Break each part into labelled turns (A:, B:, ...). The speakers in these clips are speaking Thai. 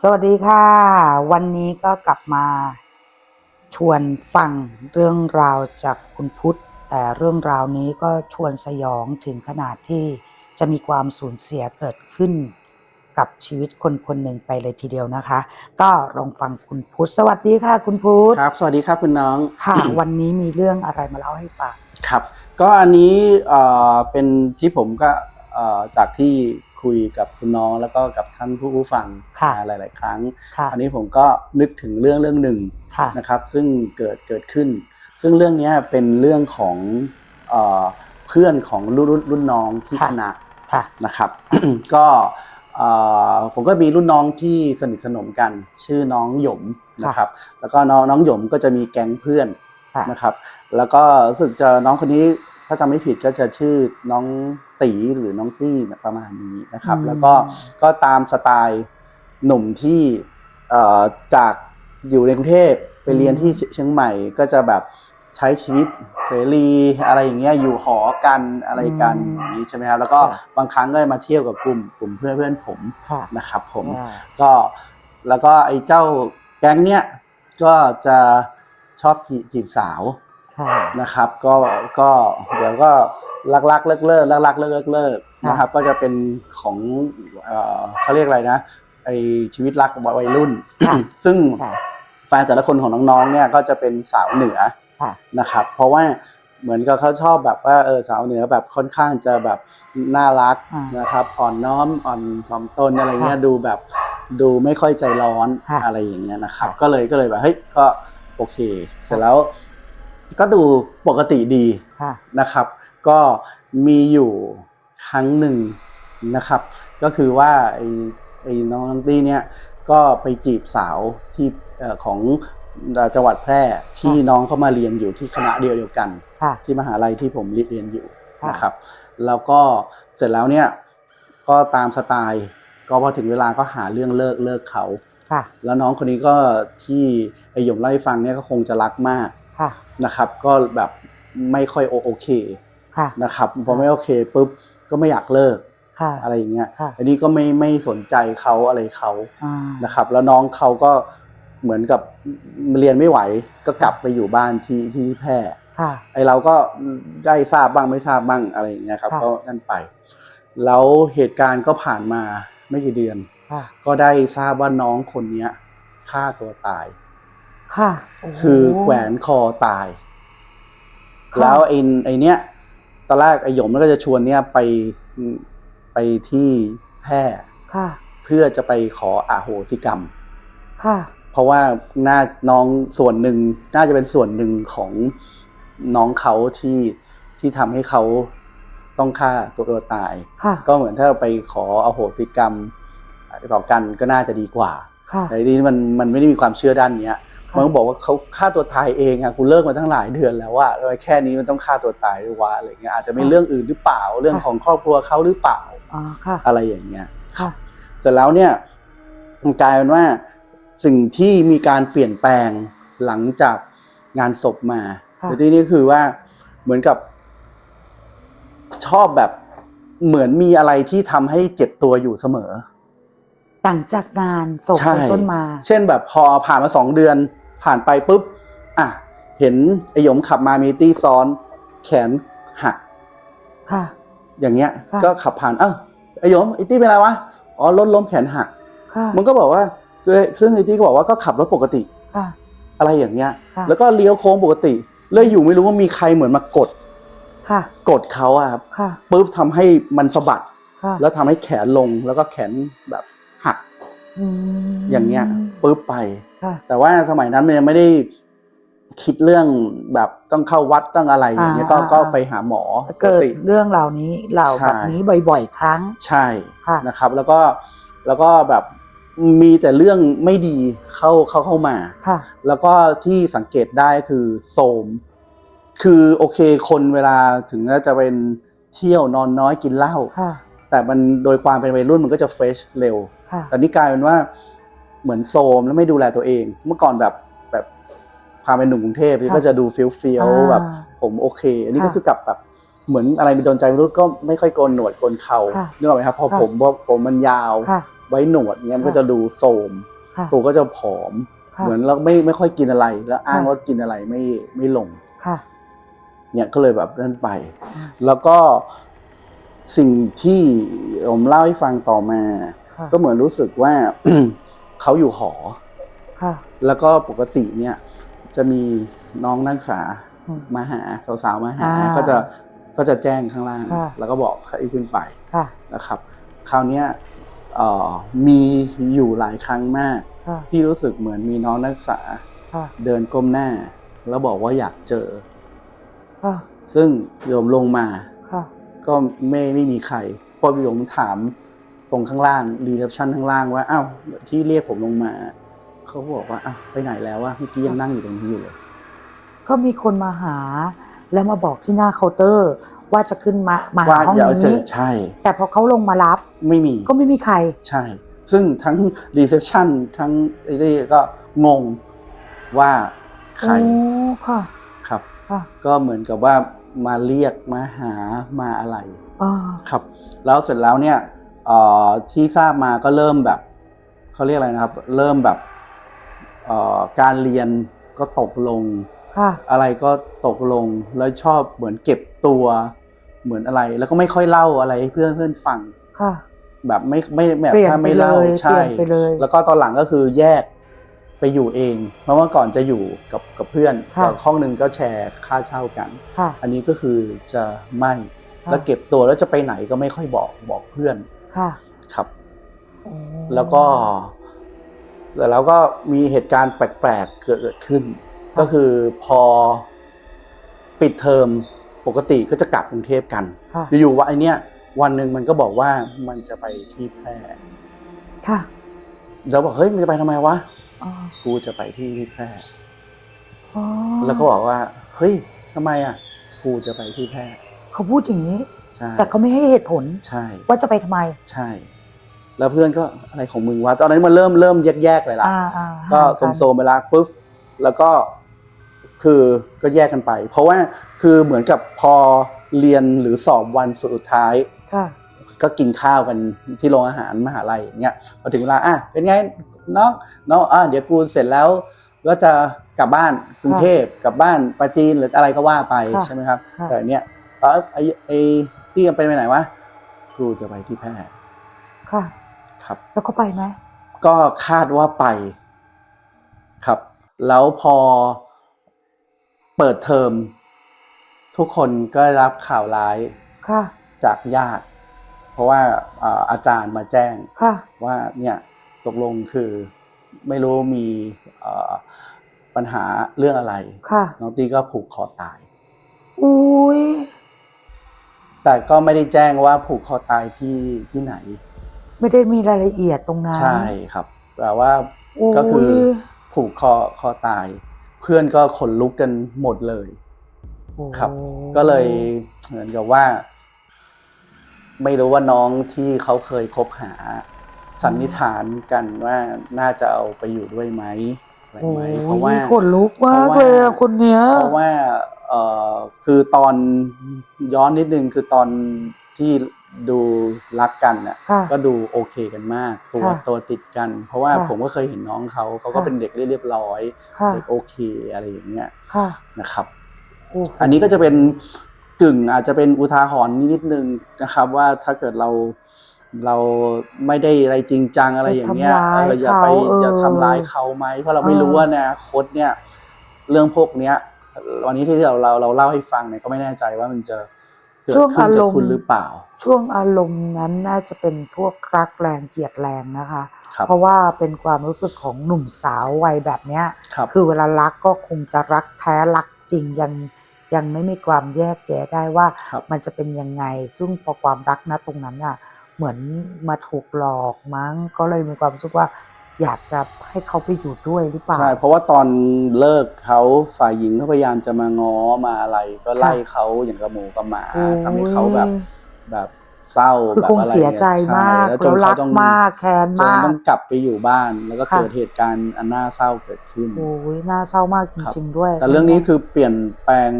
A: สวัสดีค่ะ วันนี้ก็กลับมาชวนฟังเรื่องราวจากคุณพุทธ แต่เรื่องราวนี้ก็ชวนสยองถึงขนาดที่จะมีความสูญเสียเกิดขึ้น กับชีวิตคนคนหนึ่งไปเลยทีเดียวนะคะ ก็ลองฟังคุณพุทธ สวัสดีค่ะ คุณพุทธ
B: ครับ สวัสดีครับคุณน้อง
A: ค่ะ วันนี้มีเรื่องอะไรมาเล่าให้ฟัง
B: ครับ ก็อันนี้เอ่อเป็นที่ผมก็เอ่อจากที่ คุยกับคุณน้องแล้วก็กับท่านผู้ผู้ฟัง
A: ค่ะ
B: มาหลาย ๆ ครั้ง
A: ค่ะ
B: อันนี้ผมก็นึกถึงเรื่องเรื่องหนึ่ง
A: ค่ะ
B: นะครับ ซึ่งเกิดเกิดขึ้น ซึ่งเรื่องเนี้ยเป็นเรื่องของเอ่อเพื่อนของรุ่นรุ่นรุ่นน้องที่
A: ค่ะ
B: คณะ
A: ค่ะ
B: นะครับ ก็เอ่อผมก็มีรุ่นน้องที่สนิทสนมกัน ชื่อน้องหยมนะครับ แล้วก็น้องน้องหยมก็จะมีแก๊งเพื่อน
A: ค่ะ
B: นะครับ แล้วก็รู้สึกจะน้องคนนี้ถ้าจำไม่ผิดก็จะชื่อน้อง ตีหรือน้องตี้เนี่ยประมาณนี้นะครับ
A: อืม
B: แล้วก็ก็ตามสไตล์หนุ่มที่เอ่อจากอยู่ในกรุงเทพไปเรียนที่เชียงใหม่ก็จะแบบใช้ชีวิตเสรีอะไรอย่างเงี้ยอยู่หอกันอะไรกันอย่างนี้ใช่ไหมครับแล้วก็บางครั้งก็มาเที่ยวกับกลุ่มกลุ่มเพื่อนเพื่อนๆผม
A: ค่ะ
B: นะครับ ผม
A: อ่า
B: ก็แล้วก็ไอ้เจ้าแก๊งเนี้ยก็จะชอบจีจีบสาว
A: ค่ะ
B: นะครับ ก็ก็เดี๋ยวก็ ลักลักเลิกเลิกลักลักเลิกเลิกเลิก
A: ค่ะ
B: นะครับ ก็จะเป็นของเอ่อเขาเรียกอะไรนะไอชีวิตรักวัยรุ่น
A: ค่ะ
B: ซึ่ง
A: ค่ะ
B: แฟนแต่ละคนของน้องๆเนี่ยก็จะเป็นสาวเหนือ
A: ค่ะ
B: นะครับ เพราะว่าเหมือนกับเขาชอบแบบว่าเออสาวเหนือแบบค่อนข้างจะแบบน่ารัก
A: อ่าน
B: นะครับ อ่อนน้อมอ่อนถ่อมตนอะไรเงี้ย
A: ค่ะ
B: ดูแบบดูไม่ค่อยใจร้อน
A: ค่ะ
B: อะไรอย่างเงี้ยนะครับ
A: ค่ะ
B: ก็เลยก็เลยแบบเฮ้ยก็โอเค เสร็จแล้วก็ดูปกติดี
A: ค่ะ
B: นะครับ ก็มีอยู่ครั้งหนึ่งนะครับ ก็คือว่าไอ้ไอ้น้องน้องตี้เนี่ยก็ไปจีบสาวที่เอ่อของเอ่อจังหวัดแพร่ที่น้องเขามาเรียนอยู่ที่คณะเดียวเดียวกัน
A: ค่ะ
B: ที่มหาลัยที่ผมเรียนอยู่
A: ค่ะ
B: นะครับ แล้วก็เสร็จแล้วเนี่ยก็ตามสไตล์ก็พอถึงเวลาก็หาเรื่องเลิกเลิกเขา
A: ค่ะ
B: แล้วน้องคนนี้ก็ที่ไอหยมเล่าให้ฟังเนี่ยก็คงจะรักมาก
A: ค่ะ
B: นะครับ ก็แบบไม่ค่อยโอโอเค
A: ค่ะ
B: นะครับพอไม่โอเคปุ๊บก็ไม่อยากเลิก
A: ค่ะ
B: อะไรอย่างเงี้ย
A: ค่ะ
B: อันนี้ก็ไม่ไม่สนใจเขาอะไรเขา
A: อ่า
B: นะครับ แล้วน้องเขาก็เหมือนกับเรียนไม่ไหวก็กลับไปอยู่บ้านที่ที่แพร่
A: ค่ะ
B: ไอเราก็ได้ทราบบ้างไม่ทราบบ้างอะไรอย่างเงี้ยครับ
A: ค่ะ
B: ก็นั่นไป แล้วเหตุการณ์ก็ผ่านมาไม่กี่เดือน
A: ค่ะ
B: ก็ได้ทราบว่าน้องคนเนี้ยฆ่าตัวตาย
A: ค่ะโโห
B: คือแขวนคอตาย
A: ค่ะ
B: แล้วไอ้ไอเนี้ย ตอนแรกไอหยมมันก็จะชวนเนี่ยไปไปที่แพร่
A: ค่ะ
B: เพื่อจะไปขออโหสิกรรม
A: ค่ะ
B: เพราะว่าน่าน้องส่วนหนึ่งน่าจะเป็นส่วนหนึ่งของน้องเขาที่ที่ทำให้เขาต้องฆ่าตัวตัวตาย
A: ค่ะ
B: ก็เหมือนถ้าไปขออโหสิกรรมต่อกันก็น่าจะดีกว่า
A: ค่ะ
B: แต่ทีนี้มันมันไม่ได้มีความเชื่อด้านเนี้ย
A: ค่ะ
B: มันก็บอกว่าเขาฆ่าตัวตายเองอะกูเลิกมาตั้งหลายเดือนแล้วว่าแค่นี้มันต้องฆ่าตัวตายด้วยวะอะไรเงี้ยอาจจะเป็นเรื่องอื่นหรือเปล่าเรื่องของครอบครัวเขาหรือเปล่า
A: อ๋อค่ะ
B: อะไรอย่างเงี้ย
A: ค่ะ
B: เสร็จแล้วเนี่ยมันกลายเป็นว่าสิ่งที่มีการเปลี่ยนแปลงหลังจากงานศพมา
A: ค่ะ
B: แต่ที่นี่คือว่าเหมือนกับ ชอบแบบเหมือนมีอะไรที่ทำให้เจ็บตัวอยู่เสมอ
A: ต่างจากงานศพ
B: ใช่
A: เป็นต้นมา
B: เช่นแบบพอผ่านมาสองเดือน ผ่านไปปุ๊บอะเห็นไอหยมขับมามีตี้ซ้อน แขนหัก
A: ค่ะ
B: อย่างเงี้ย
A: ค่ะ
B: ก็ขับผ่านเอ้าไอหยมไอตี้เป็นอะไรวะอ๋อรถล้มแขนหัก
A: ค่ะ
B: มันก็บอกว่าคือซึ่งไอตี้ก็บอกว่าก็ขับรถปกติ
A: ค่ะ
B: อะไรอย่างเงี้ย
A: ค่ะ
B: แล้วก็เลี้ยวโค้งปกติเลยอยู่ไม่รู้ว่ามีใครเหมือนมากด
A: ค่ะ
B: กดเขาอะครับ
A: ค่ะ
B: ปุ๊บทำให้มันสะบัด
A: ค่ะ
B: แล้วทำให้แขนลงแล้วก็แขนแบบหัก
A: อืม
B: อย่างเงี้ย ปุ๊บไป
A: ค่ะ
B: แต่ว่าสมัยนั้นมันยังไม่ได้คิดเรื่องแบบต้องเข้าวัดต้องอะไรอย่างเงี้ยก็
A: อ่าอ่า
B: ก็ไปหาหมอปก
A: เกิด
B: ติ
A: เรื่องเหล่านี้เหล่า
B: ใช่
A: แบบนี้บ่อย ๆ ครั้ง
B: ใช่
A: ค่ะ
B: นะครับ แล้วก็แล้วก็แบบมีแต่เรื่องไม่ดีเข้าเข้าเข้ามา
A: ค่ะ
B: แล้วก็ที่สังเกตได้คือโสม คือโอเคคนเวลาถึงจะเป็นเที่ยวนอนน้อยกินเหล้า
A: ค่ะ
B: แต่มันโดยความเป็นวัยรุ่นมันก็จะเฟชเร็ว
A: ค่ะ
B: แต่นี่กลายเป็นว่า เหมือนโซมแล้วไม่ดูแลตัวเอง เมื่อก่อนแบบแบบความเป็นหนุ่มกรุงเทพนี่
A: ค่ะ
B: ก็จะดูเฟี้ยวเฟียว
A: อ่า
B: แบบผมโอเค อันนี้
A: ค่ะ
B: ก็คือกลับแบบเหมือนอะไรมีโดนใจไม่รู้ก็ไม่ค่อยโกนหนวดโกนเขา
A: ค่ะ
B: นึกออกไหมครับพอ
A: ค่ะ
B: ผมพอผมมันยาว
A: ค่ะ
B: ไว้หนวดเงี้ยมันก็
A: ค่ะ
B: จะดูโทรม
A: ค่ะ
B: ตัวก็จะผอม
A: ค่ะ
B: เหมือนเราไม่ไม่ค่อยกินอะไร แล้วอ้าง
A: ค่ะ
B: ว่ากินอะไรไม่ไม่ลง
A: ค่ะ
B: เนี่ยก็เลยแบบนั่นไป
A: อืม
B: แล้วก็สิ่งที่ผมเล่าให้ฟังต่อมา
A: ค่ะ
B: ก็เหมือนรู้สึกว่า เขาอยู่หอ
A: ค่ะ
B: แล้วก็ปกติเนี่ย จะมีน้องนักศึกษา
A: อืม
B: มาหาสาวๆมาหา
A: อ่า
B: ก็จะก็จะแจ้งข้างล่าง
A: ค่ะ
B: แล้วก็บอกให้ขึ้นไป
A: ค่ะ
B: นะครับ คราวเนี้ยเอ่อมีอยู่หลายครั้งมาก
A: ค่ะ
B: ที่รู้สึกเหมือนมีน้องนักศึกษา
A: ค่ะ
B: เดินก้มหน้า แล้วบอกว่าอยากเจอ
A: ค่ะ
B: ซึ่งโยมลงมา
A: ค่ะ
B: ก็ไม่ไม่มีใครพอโยมถาม ตรงข้างล่างรีเซพชันข้างล่างว่าอ้าวที่เรียกผมลงมาเขาก็บอกว่าอ้าวไปไหนแล้ววะเมื่อกี้ยังนั่งอยู่ตรงนี้อยู่เลย
A: ก็มีคนมาหา แล้วมาบอกที่หน้าเคาน์เตอร์ ว่าจะขึ้นมามาหา
B: ว่า
A: ห้อง
B: อย่าเอาเจ
A: นี้
B: อใช่
A: แต่พอเขาลงมารับ
B: ไม่มี
A: ก็ไม่มีใคร
B: ใช่ ซึ่งทั้งรีเซพชันทั้งไอ้นี่ก็งงว่าใคร
A: โอ้ค่ะ
B: ครับ
A: ค่ะ
B: ก็เหมือนกับว่ามาเรียกมาหามาอะไร
A: อ่า
B: ครับ แล้วเสร็จแล้วเนี่ยเอ่อ ที่ทราบมาก็เริ่มแบบเขาเรียกอะไรนะครับ เริ่มแบบเอ่อการเรียนก็ตกลง
A: ค่ะ
B: อะไรก็ตกลงแล้วชอบเหมือนเก็บตัวเหมือนอะไร แล้วก็ไม่ค่อยเล่าอะไรให้เพื่อนเพื่อนฟัง
A: ค่ะ
B: แบบไม่ไม่แบบ
A: เปลี่ยน
B: ถ้า
A: ไป
B: ไม่
A: เล
B: เล่าย
A: เป
B: ใช่
A: ลี่ยนไปเลย
B: แล้วก็ตอนหลังก็คือแยกไปอยู่เองเพราะว่าก่อนจะอยู่กับกับเพื่อน
A: ค่ะ
B: ก็ห้องหนึ่งก็แชร์ค่าเช่ากัน
A: ค่ะ
B: อันนี้ก็คือจะไม่
A: ค่ะ
B: แล้วเก็บตัวแล้วจะไปไหนก็ไม่ค่อยบอกบอกเพื่อน
A: ค่ะ
B: ครับ
A: โอ้
B: แล้วก็แต่แล้วก็มีเหตุการณ์แปลกๆเกิดขึ้น ก็คือพอปิดเทอมปกติก็จะกลับกรุงเทพกัน
A: ค่ะ
B: อยู่ๆว่าไอเนี้ยวันหนึ่งมันก็บอกว่ามันจะไปที่แพร่
A: ค่ะ
B: เราบอกเฮ้ยมันจะไปทำไมวะ
A: อ๋อ
B: กูจะไปที่ที่แพร่
A: อ๋อ
B: แล้วก็บอกว่า เฮ้ยทำไมอะกูจะไปที่แพร่
A: เขาพูดอย่างนี้
B: ใช่
A: แต่เขาไม่ให้เหตุผล
B: ใช่
A: ว่าจะไปทำไม
B: ใช่ แล้วเพื่อนก็อะไรของมึงวะตอนนั้นมันเริ่มเริ่มแยกๆไปละ
A: อ่าอ่า
B: ก็
A: ห่าง
B: โซมๆไปละปุ๊บแล้วก็คือก็แยกกันไป เพราะว่าคือเหมือนกับพอเรียนหรือสอบวันสุดท้าย
A: ค่ะ
B: ก็กินข้าวกันที่โรงอาหารมหาลัยอย่างเงี้ยพอถึงเวลาอะเป็นไงน้องน้องอะเดี๋ยวกูเสร็จแล้วก็จะกลับบ้านกรุงเทพกลับบ้านปราจีนหรืออะไรก็ว่าไป
A: ค่ะ
B: ใช่ไหมครับ
A: ค่ะ
B: แต่เนี้ยเออไอไอที่กันไปไหนวะกูจะไปที่แพร่
A: ค่ะ
B: ครับ
A: แล้วเขาไปไหม
B: ก็คาดว่าไป ครับ แล้วพอเปิดเทอม ทุกคนก็ได้รับข่าวร้าย
A: ค่ะ
B: จากญาติ เพราะว่าอ่าอาจารย์มาแจ้ง
A: ค่ะ
B: ว่าเนี่ยตกลงคือไม่รู้มีเอ่อปัญหาเรื่องอะไร
A: ค่ะ
B: น้องตีก็ผูกคอตาย
A: อุ้ย
B: แต่ก็ไม่ได้แจ้งว่าผูกคอตายที่ที่ไหน
A: ไม่ได้มีรายละเอียดตรงนั้น
B: ใช่ครับแต่ว่า
A: โอ้ย
B: ก็คือผูกคอคอตาย เพื่อนก็ขนลุกกันหมดเลย
A: โอ้
B: ครับ ก็เลยเหมือนกับว่า ไม่รู้ว่าน้องที่เขาเคยคบหา สันนิษฐานกันว่าน่าจะเอาไปอยู่ด้วยไหมอะไร
A: โอ้
B: ไหม
A: ย
B: เพราะว่า
A: ขนลุกมาก
B: เพราะว่า
A: เลยอะคนเนี้ย
B: เพราะว่า เอ่อคือตอนย้อนนิดนึงคือตอนที่ดูรักกันน่ะ
A: ค่ะ
B: ก็ดูโอเคกันมากตัว
A: ค่ะ
B: ตัวติดกัน เพราะว่า
A: ค่ะ
B: ผมก็เคยเห็นน้องเขาเขาก็
A: ค่ะ
B: เป็นเด็กเรียบร้อย
A: ค่ะ
B: เด็กโอเคอะไรอย่างเงี้ย
A: ค่ะ
B: นะครับ
A: โอ้โห
B: อันนี้ก็จะเป็นกึ่งอาจจะเป็นอุทาหรณ์นิดนึงนะครับ ว่าถ้าเกิดเราเราไม่ได้อะไรจริงจังอะไรอย่างเงี้ย
A: ไปทำร้าย
B: เอออย่าไป
A: เขาเออ
B: อย่าทำร้ายเขาไหมเพราะเราไม่
A: เออ
B: รู้ว่าในอนาคตเนี่ย เรื่องพวกเนี้ย วันนี้ที่เราเราเราเล่าให้ฟังเนี่ยก็ไม่แน่ใจว่ามันจะเกิด
A: ช่วง
B: ขึ้น
A: อา
B: กั
A: ร
B: บ
A: มณ์
B: คุณหรือเปล่า
A: ช่วงอารมณ์นั้นน่าจะเป็นพวกรักแรงเกลียดแรงนะคะ
B: ครับ
A: เพราะว่าเป็นความรู้สึกของหนุ่มสาววัยแบบเนี้ย
B: ครับ
A: คือเวลารักก็คงจะรักแท้รักจริงยังยังไม่มีความแยกแยะได้ว่า
B: ครับ
A: มันจะเป็นยังไง ซึ่งพอความรักนะตรงนั้นอะเหมือนมาถูกหลอกมั้งก็เลยมีความรู้สึกว่า อยากจะให้เขาไปอยู่ด้วยหรือเปล่า
B: ใช่เพราะว่าตอนเลิกเขาฝ่ายหญิงก็พยายามจะมาง้อมาอะไรก็ไล่เขาอย่างกับหมูกับหมา
A: โอ้ย
B: ทำให้เขาแบบแบบเศร้า
A: คือ
B: แบบ
A: คง
B: อะไร
A: เสียใจ
B: งี้
A: มาก
B: ใช่จ
A: แล้ว
B: น
A: รั
B: เขา
A: ก
B: ต้อง
A: มากแค้น
B: จน
A: มาก
B: ต้องกลับไปอยู่บ้าน แล้วก็
A: ค่ะ
B: เกิดเหตุการณ์อันน่าเศร้าเกิดขึ้น
A: โอ้ยน่าเศร้ามากจ
B: ครับ
A: ริงๆด้วย
B: แต่เรื่องนี้คือเปลี่ยนแปลง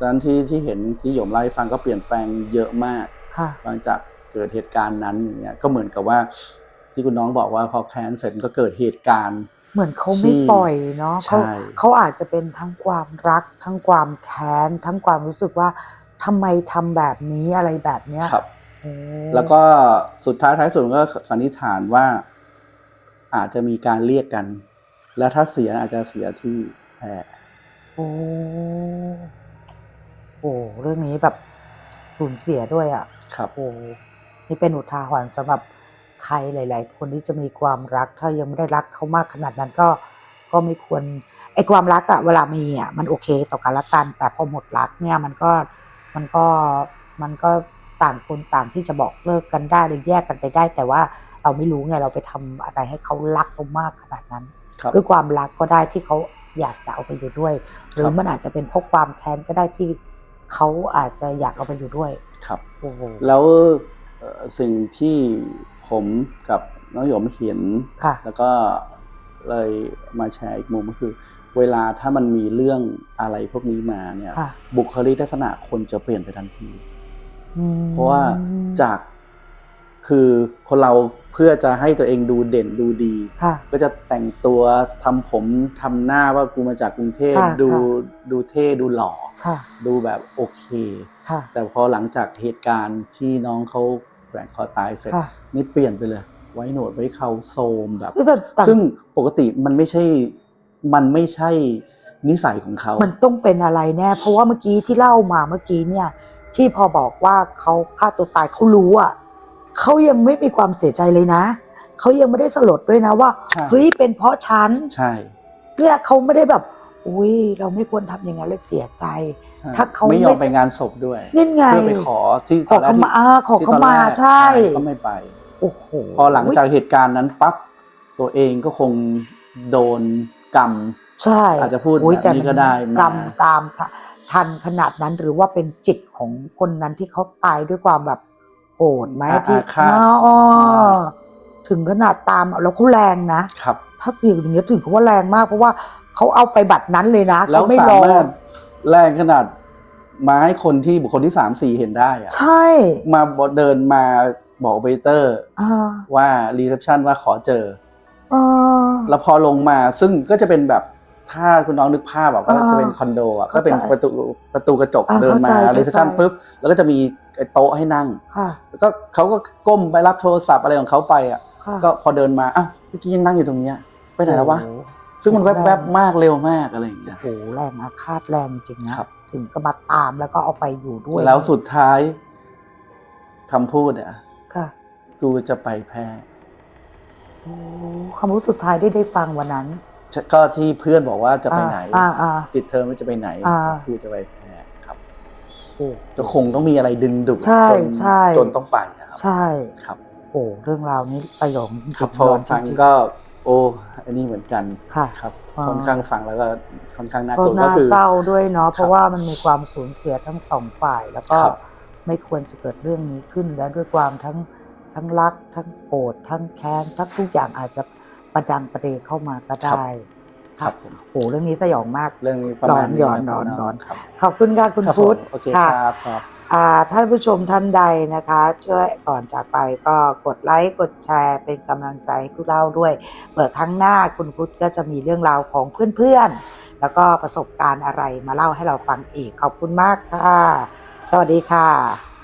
B: ตอนที่ที่เห็นที่หยมเล่าให้ฟังก็เปลี่ยนแปลงเยอะมาก
A: ค่ะ
B: หลังจากเกิดเหตุการณ์นั้นอย่างเงี้ยก็เหมือนกับว่า ที่คุณน้องบอกว่าพอแค้นเสร็จก็เกิดเหตุการณ์
A: เหมือนเขาไม่
B: ที่
A: ปล่อยเนาะเขา
B: ใช่
A: เขาอาจจะเป็นทั้งความรัก ทั้งความแค้น ทั้งความรู้สึกว่าทำไมทำแบบนี้อะไรแบบเนี้ย
B: ครับ
A: โอ้
B: แล้วก็สุดท้ายท้ายสุดก็สันนิษฐานว่า อาจจะมีการเรียกกัน แล้วถ้าเสียอาจจะเสียที่แพร่
A: โอ้โอ้เรื่องนี้แบบสูญเสียด้วยอะ
B: ครับ
A: โอ้นี่เป็นอุทาหรณ์สำหรับ ใครหลาย ๆ คนที่จะมีความรัก ถ้ายังไม่ได้รักเขามากขนาดนั้นก็ก็ไม่ควรไอ้ความรักอะเวลามีอะมันโอเคต่อกันละกัน แต่พอหมดรักเนี่ยมันก็มันก็มันก็ต่างคนต่างที่จะบอกเลิกกันได้หรือแยกกันไปได้ แต่ว่าเราไม่รู้ไงเราไปทำอะไรให้เขารักเรามากขนาดนั้น
B: ครับ
A: ด้วยความรักก็ได้ที่เขาอยากจะเอาไปอยู่ด้วย หรื
B: ค
A: อ
B: รับ
A: มันอาจจะเป็นเพราะความแค้นก็ได้ที่เขาอาจจะอยากเอาไปอยู่ด้วย
B: ครับ
A: โอ้โห
B: แล้วเอ่อสิ่งที่ ผมกับน้องหยมเห็น
A: ค่ะ
B: แล้วก็เลยมาแชร์อีกมุมก็คือ เวลาถ้ามันมีเรื่องอะไรพวกนี้มาเนี่ย
A: ค่ะ
B: บุคลิกลักษณะคนจะเปลี่ยนไปทันที
A: อืม
B: เพราะว่าจากคือคนเราเพื่อจะให้ตัวเองดูเด่นดูดี
A: ค่ะ
B: ก็จะแต่งตัวทำผมทำหน้าว่ากูมาจากกรุงเทพ
A: ค่ะ
B: ดู
A: ค่ะ
B: ดูเท่ดูหล่อ
A: ค่ะ
B: ดูแบบโอเค
A: ค่ะ
B: แต่พอหลังจากเหตุการณ์ที่น้องเขาแข วนคอตายเสร็จ
A: ค่ะ
B: นี่เปลี่ยนไปเลย ไว้หนวดไว้เขาโซมแบบ
A: ก็จะต่าง
B: ซึ่งปกติมันไม่ใช่ มันไม่ใช่นิสัยของเขา
A: มันต้องเป็นอะไรแน่ เพราะว่าเมื่อกี้ที่เล่ามาเมื่อกี้เนี่ย ที่พอบอกว่าเขาฆ่าตัวตายเขารู้อะเขายังไม่มีความเสียใจเลยนะ เขายังไม่ได้สลดด้วยนะว่า
B: ใช่
A: เฮ้ยเป็นเพราะฉัน
B: ใช่
A: เนี่ยเขาไม่ได้แบบ อุ้ยเราไม่ควรทำอย่างนั้นเลยเสียใจ
B: ใช่
A: ถ้าเขา
B: ไม่ยอม
A: ไม่
B: ไปงานศพด้วย
A: นี่ไง
B: เพื่อไปขอที่
A: ขอ
B: ตนแรก
A: เขามา
B: ที่
A: อ่าขอ
B: ที่
A: เขา
B: ตน
A: มา
B: แรก
A: ใช่
B: ก็ไม่ไป
A: โอ้โห
B: พอหลังจากเหตุการณ์นั้นปั๊บตัวเองก็คงโดนกรรม
A: ใช่
B: อาจจะพูด
A: โอ้ย
B: แบบ
A: แต่
B: นี้
A: มัน
B: ก็ได้มาก
A: รรมตามทะทันขนาดนั้นหรือว่าเป็นจิตของคนนั้นที่เขาตายด้วยความแบบโกรธไหม
B: อา
A: ที่
B: ฆาต
A: อ๋อถึงขนาดตามแล้วเขาแรงนะ
B: ครับ
A: ถ้าเกิดอย่างเงี้ยถึงเขาว่าแรงมากเพราะว่าเขาเอาไปบัตรนั้นเลยนะ
B: แล้ว
A: เขาไม่
B: สาร
A: อ
B: มารถแรงขนาด มาให้คนที่บุคคลที่สามสี่เห็นได้อะ
A: ใช่
B: มาบอกเดินมาบอกโอเปอเรเตอร์
A: อ่า
B: ว่ารีเซพชันว่าขอเจอ
A: เออ
B: แล้วพอลงมาซึ่งก็จะเป็นแบบถ้าคุณน้องนึกภาพแบบว่า
A: อ่า
B: จะเป็นคอนโดอะก็
A: เข้าใจ
B: เป็นประตูประตูกระจก
A: อ่า
B: เดินมา
A: เข้าใจ
B: รีเซพชัน
A: เข้าใจ
B: ปุ๊บแล้วก็จะมีไอ้โต๊ะให้นั่ง
A: ค่ะ
B: แล้วก็เขาก็ก้มไปรับโทรศัพท์อะไรของเขาไปอะ
A: ค่ะ
B: ก็พอเดินมาอ้าวเมื่อกี้ยังนั่งอยู่ตรงเนี้ยไปไหนแล้ววะ
A: โอ้โห
B: ซึ่งมัน
A: แรง
B: แวบๆมากเร็วมากอะไรอย่างเงี้ย
A: โอ้โหแรงอาฆาตแรงจริงนะครับ ถึงก็มาตามแล้วก็เอาไปอยู่ด้วย
B: แล้วสุดท้ายคำพูดอะ
A: ค่ะ
B: กูจะไปแพร่
A: โอ้คำรู้สุดท้ายได้ได้ฟังวันนั้น
B: ก็ที่เพื่อนบอกว่าจะไปไหน
A: อ่าอ่า
B: ปิดเทอมแล้วจะไปไหน
A: อ่า
B: กูจะไปแพร่ครับ
A: โอ้
B: ก็คงต้องมีอะไรดึงดูด
A: ใช่
B: จน
A: ใช่
B: จนต้องไปนะครับ
A: ใช่
B: ครับ
A: โอ้เรื่องราวนี้สยองจริง
B: ครับ
A: ๆ
B: พอ
A: ร้อนจ
B: ฟัง
A: ริง
B: ก็ โอ้อันนี้เหมือนกัน
A: ค่ะ
B: ครับ
A: อ่า
B: ค่อนข้างฟังแล้วก็ค่อนข้างน่า
A: ๆก็
B: กลัวก็
A: น่า
B: คือ
A: เศร้าด้วยเนาะเพ
B: ครั
A: ราะ
B: บ
A: ว่ามันมีความสูญเสียทั้งสองฝ่าย แล้วก็
B: ครับ
A: ไม่ควรจะเกิดเรื่องนี้ขึ้นและด้วยความทั้งทั้งรัก ทั้งโกรธทั้งแค้นทั้งทุกอย่างอาจจะประดังประเดเข้ามาก็ได้
B: ครับผม
A: โอ้เรื่องนี้สยองมาก
B: เรื่องนี้ประมาณ
A: ร้อน
B: นี้
A: ร้อน
B: ครับ
A: ร้อน
B: ครับ
A: ขอบคุณค่ะคุณ
B: ครับ
A: พุทธ
B: ผมโอเค
A: ค่ะ
B: ครับครับ
A: อ่า ท่านผู้ชมท่านใดนะคะ ช่วยก่อนจากไปก็กดไลค์กดแชร์เป็นกำลังใจให้ผู้เล่าด้วยเผื่อครั้งหน้าคุณพุทธก็จะมีเรื่องราวของเพื่อนๆ แล้วก็ประสบการณ์อะไรมาเล่าให้เราฟังอีกขอบคุณมากค่ะ สวัสดีค่ะ